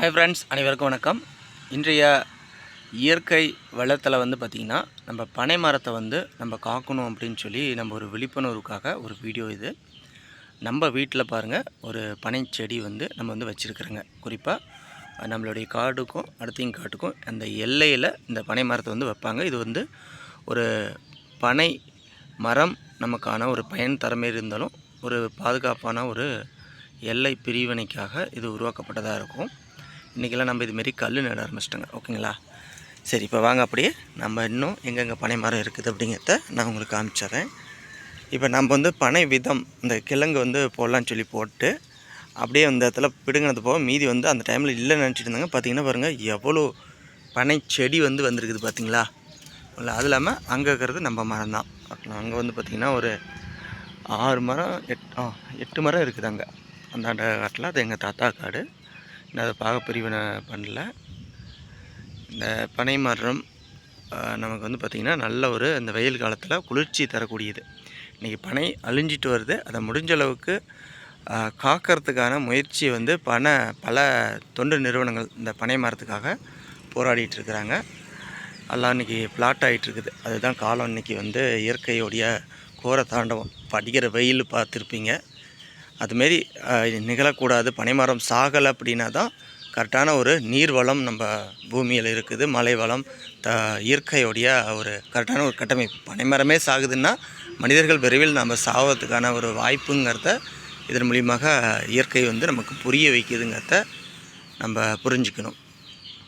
Hi friends அனைவருக்கும் வணக்கம். இன்றைய இயற்கை வளத்தில் வந்து பார்த்திங்கன்னா நம்ம பனை மரத்தை வந்து நம்ம காக்கணும் அப்படின்னு சொல்லி நம்ம ஒரு விழிப்புணர்வுக்காக ஒரு வீடியோ இது. நம்ம வீட்டில் பாருங்கள் ஒரு பனை செடி வந்து நம்ம வந்து வச்சுருக்குறோங்க. குறிப்பாக நம்மளுடைய காடுக்கும் அடுத்தையும் காட்டுக்கும் அந்த எல்லையில் இந்த பனை மரத்தை வந்து வைப்பாங்க. இது வந்து ஒரு பனை மரம் நமக்கான ஒரு பயன் தரமே இருந்தாலும் ஒரு பாதுகாப்பான ஒரு எல்லை பிரிவினைக்காக இது உருவாக்கப்பட்டதாக இருக்கும். இன்றைக்கெல்லாம் நம்ம இதுமாரி கல் நட ஆரம்பிச்சிட்டோங்க. ஓகேங்களா? சரி இப்போ வாங்க அப்படியே. நம்ம இன்னும் எங்கெங்கே பனை மரம் இருக்குது அப்படிங்கிறத நான் உங்களுக்கு காமிச்சிடுறேன். இப்போ நம்ம வந்து பனை விதம் இந்த கிழங்கு வந்து போடலான்னு சொல்லி போட்டு அப்படியே அந்த இடத்துல பிடுங்கினது போக மீதி வந்து அந்த டைமில் இல்லைன்னு நினச்சிட்டு இருந்தாங்க. பார்த்தீங்கன்னா பாருங்கள் எவ்வளோ பனை செடி வந்து வந்திருக்குது பார்த்தீங்களா இல்லை அது இல்லாமல் அங்கே இருக்கிறது நம்ம மரம் தான். அங்கே வந்து பார்த்திங்கன்னா ஒரு ஆறு மரம் எட் எட்டு மரம் இருக்குது அங்கே அந்த காட்டில் அது எங்கள் தாத்தா காடு. நான் அதை பாக பிரிவினை பண்ணல. இந்த பனை மரம் நமக்கு வந்து பார்த்திங்கன்னா நல்ல ஒரு அந்த வெயில் காலத்தில் குளிர்ச்சி தரக்கூடியது. இன்றைக்கி பனை அழிஞ்சிட்டு வருது. அதை முடிஞ்ச அளவுக்கு காக்கிறதுக்கான முயற்சி வந்து பண பல தொண்டு நிறுவனங்கள் இந்த பனை மரத்துக்காக போராடிட்டு இருக்கிறாங்க. எல்லாம் இன்றைக்கி ஃப்ளாட் ஆகிட்டுருக்குது அதுதான் காலம் இன்றைக்கி வந்து இயற்கையோடைய கோர தாண்டவம் படிக்கிற வெயில் பார்த்துருப்பீங்க. அதுமாரி நிகழக்கூடாது பனைமரம் சாகலை அப்படின்னா தான் கரெக்டான ஒரு நீர் வளம் நம்ம பூமியில் இருக்குது. மலை வளம் த இயற்கையுடைய ஒரு கரெக்டான ஒரு கட்டமைப்பு. பனைமரமே சாகுதுன்னா மனிதர்கள் விரைவில் நம்ம சாவதுக்கான ஒரு வாய்ப்புங்கிறத இதன் மூலியமாக இயற்கை வந்து நமக்கு புரிய வைக்குதுங்கிறத நம்ம புரிஞ்சுக்கணும்.